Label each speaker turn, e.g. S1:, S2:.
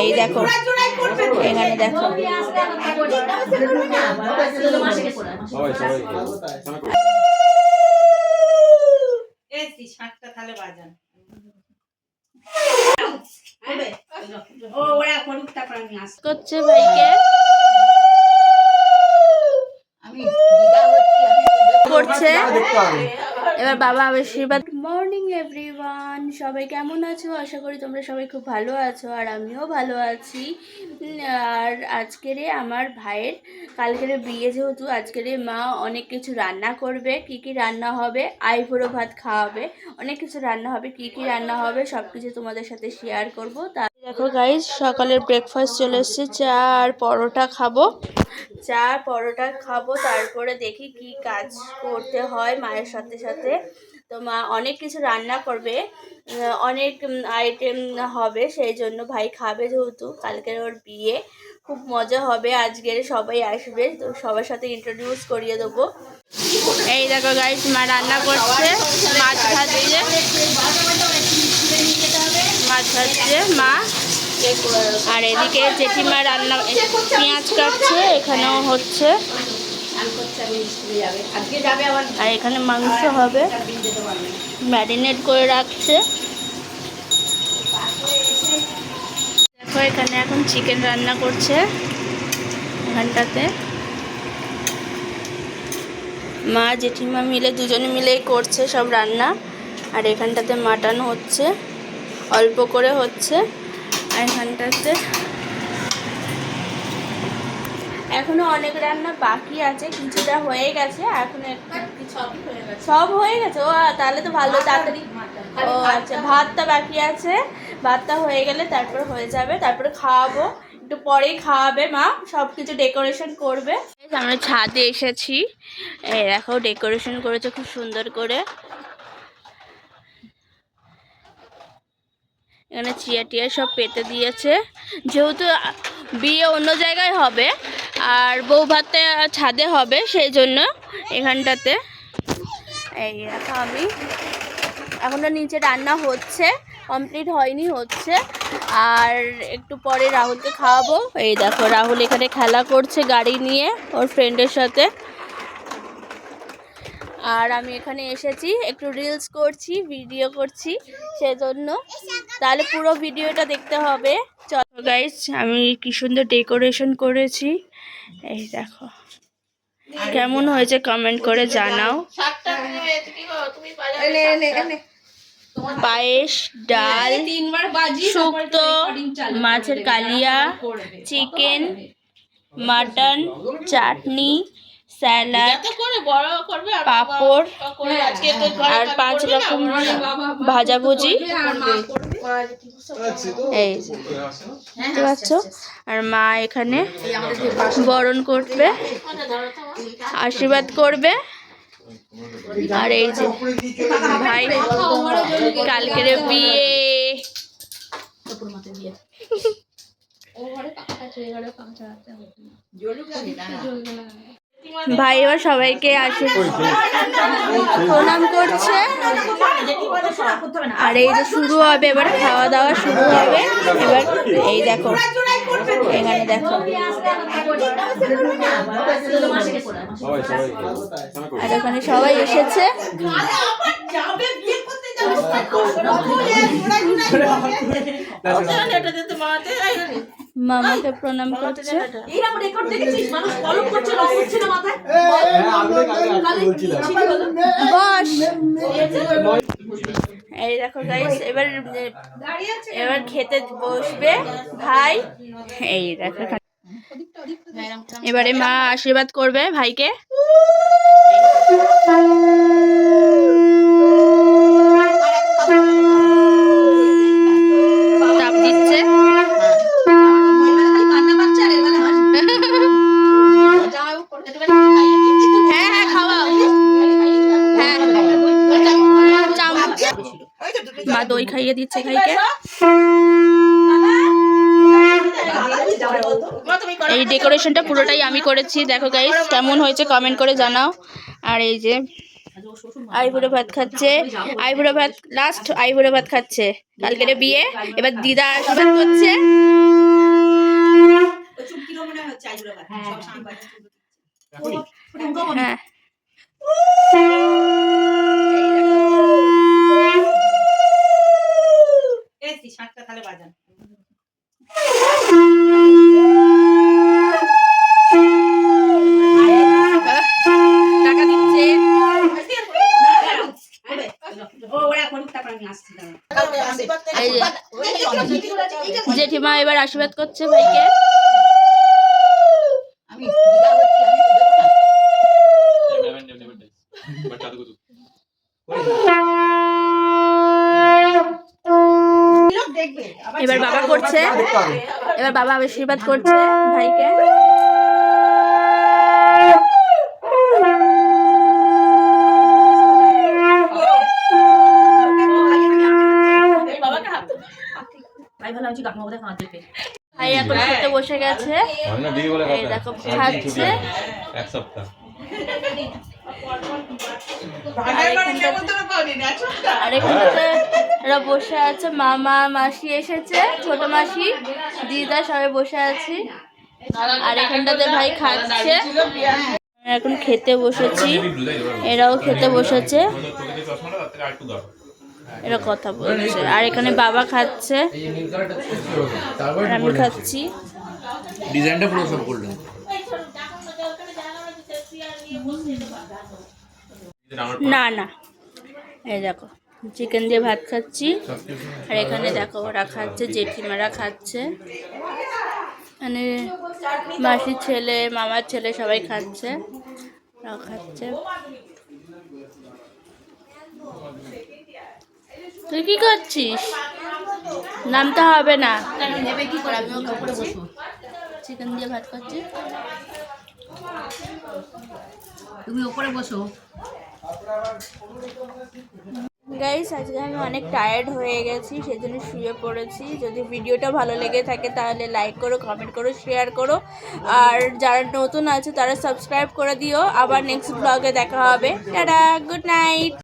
S1: এই দেখো এখানে দেখো। করছে ভাইকে।
S2: আমি দিদা হচ্ছি আমি
S1: করছে। এবার বাবা আশীর্বাদ মর্নিং, এভরিওয়ান। সবাই কেমন আছো? আশা করি তোমরা সবাই খুব ভালো আছো আর আমিও ভালো আছি। আর আজকের আমার ভাইয়ের, কালকের বিয়ে যেহেতু, আজকের মা অনেক কিছু রান্না করবে, কি কি রান্না হবে আইভুড়ো ভাত খাওয়াবে, অনেক কিছু রান্না হবে, কি কি রান্না হবে সব কিছু তোমাদের সাথে শেয়ার করব। তা দেখো গাইজ সকালের ব্রেকফাস্ট চলে এসছে, চা আর পরোটা খাব। চা, পরোটা খাব, তারপরে দেখি কি কাজ করতে হয় মায়ের সাথে সাথে। তো মা অনেক কিছু রান্না করবে অনেক আইটেম হবে, সেই জন্য ভাই খাবে যেহেতু, কালকের ওর বিয়ে, খুব মজা হবে, আজকের সবাই আসবে, তো সবার সাথে ইন্ট্রোডিউস করিয়ে দেবো। এই দেখো গাইস মা রান্না করছে, মাছ ভাজছে মাছ ভাজছে মা। আর এদিকে জেঠিমা রান্না, পেঁয়াজ কাটছে, এখানেও হচ্ছে। আর এখানে মাংস হবে। ম্যারিনেট করে রাখছে। দেখো এখানে এখন চিকেন রান্না করছে এখানটাতে। মা জেঠিমা মিলে দুজনে মিলেই করছে সব রান্না। আর এখানটাতে মাটন হচ্ছে অল্প করে হচ্ছে। আর এখানটাতে এখনও অনেক রান্না বাকি আছে কিছুটা হয়ে গেছে এখন
S2: হয়ে
S1: সব হয়ে গেছে? ও তাহলে তো ভালো তাড়াতাড়ি ও আচ্ছা ভাতটা বাকি আছে। ভাতটা হয়ে গেলে তারপর হয়ে যাবে তারপরে খাওয়াবো। একটু পরেই খাওয়াবে মা সব কিছু ডেকোরেশন করবে। আমরা ছাদে এসেছি। দেখো ডেকোরেশন করেছে খুব সুন্দর করে। এখানে চিয়া টিয়া সব পেতে দিয়েছে। যেহেতু বিয়ে অন্য জায়গায় হবে, আর বউ ভাতটা ছাদে হবে, সেই জন্য এখানটাতে। এই আমি। এখনও নিচে রান্না হচ্ছে, কমপ্লিট হয়নি হচ্ছে। আর একটু পরে রাহুলকে খাওয়াবো। এই দেখো, রাহুল এখানে খেলা করছে গাড়ি নিয়ে, ওর ফ্রেন্ডের সাথে। আর আমি এখানে এসেছি একটু রিলস করছি ভিডিও করছি সেজন্য। তাহলে পুরো ভিডিওটা দেখতে হবে। চলো গাইজ আমি কি সুন্দর ডেকোরেশন করেছি। এই দেখো। কেমন হয়েছে কমেন্ট করে জানাও। পায়েস ডাল শুক্তো মাছের কালিয়া চিকেন মাটন চাটনি। স্যালাড
S2: তো করে করবে আর
S1: পাঁপড়
S2: করে আজকে তো
S1: আর পাঁচ রকম ভাজাভুজি।
S2: আর
S1: এই যে। দেখতে পাচ্ছ? আর মা এখানে বরণ করবে। আশীর্বাদ করবে। আর এই যে ভাই কালকের বিয়ে। ভাই এবার সবাইকে আশীর্বাদ প্রণাম করছে আর এই যে শুরু হবে এবার খাওয়া দাওয়া শুরু হবে এবার এই দেখো এখানে দেখো আর এখানে সবাই এসেছে মামাকে প্রণাম করছে। বস। এই দেখো গাইস এবার এবার খেতে বসবে ভাই। এই দেখো এবারে মা আশীর্বাদ করবে ভাইকে। মা দই খাইয়ে দিচ্ছে ভাইকে। এই ডেকোরেশনটা পুরোটাই আমি করেছি। দেখো গাইস কেমন হয়েছে কমেন্ট করে জানাও। আর এই যে আইবুড়ো ভাত খাচ্ছে। আইবুড়ো ভাত লাস্ট আইবুড়ো ভাত খাচ্ছে। কালকের বিয়ে এবার দিদা আশীর্বাদ করছে। হ্যাঁ। যে জেঠিমা এবার আশীর্বাদ করছে ভাইকে
S3: আমি দিদা হচ্ছি আমি তো দেবো না লোক দেখবে আবার
S1: এবার বাবা করছে এবার বাবা আশীর্বাদ করছে ভাইকে।
S3: ভাই
S1: এখন খেতে বসে গেছে। এই দেখো খাচ্ছে।
S4: এক সপ্তাহ।
S1: আর এখানটাতে আর এখানটাতে এরা বসে আছে মামা মাসি এসেছে ছোট মাসি দিদা সবাই বসে আছি। আর এখানটাতে ভাই খাচ্ছে। এখন খেতে বসেছি। এরাও খেতে বসেছে। এরা কথা বলছে। আর এখানে বাবা খাচ্ছে। আমি খাচ্ছি।
S5: ডিজাইনটা পুরো সব করলেন।
S1: না না। এই দেখো চিকেন দিয়ে ভাত খাচ্ছি। আর এখানে দেখো ওরা খাচ্ছে জেঠিমারা খাচ্ছে। মানে মাসির ছেলে মামার ছেলে সবাই খাচ্ছে। ওরা খাচ্ছে। তুই কি করছিস? নামতে হবে না। চিকেন দিয়ে ভাত খাচ্ছি।
S3: তুমি উপরে বসো।
S1: গাইস আজকে আমি অনেক টায়ার্ড হয়ে গেছি, সেজন্য শুয়ে পড়েছি। যদি ভিডিওটা ভালো লেগে থাকে, তাহলে লাইক করো কমেন্ট করো শেয়ার করো। আর যারা নতুন আছে, তারা সাবস্ক্রাইব করে দিও। আবার নেক্সট ব্লগে দেখা হবে। Tata good night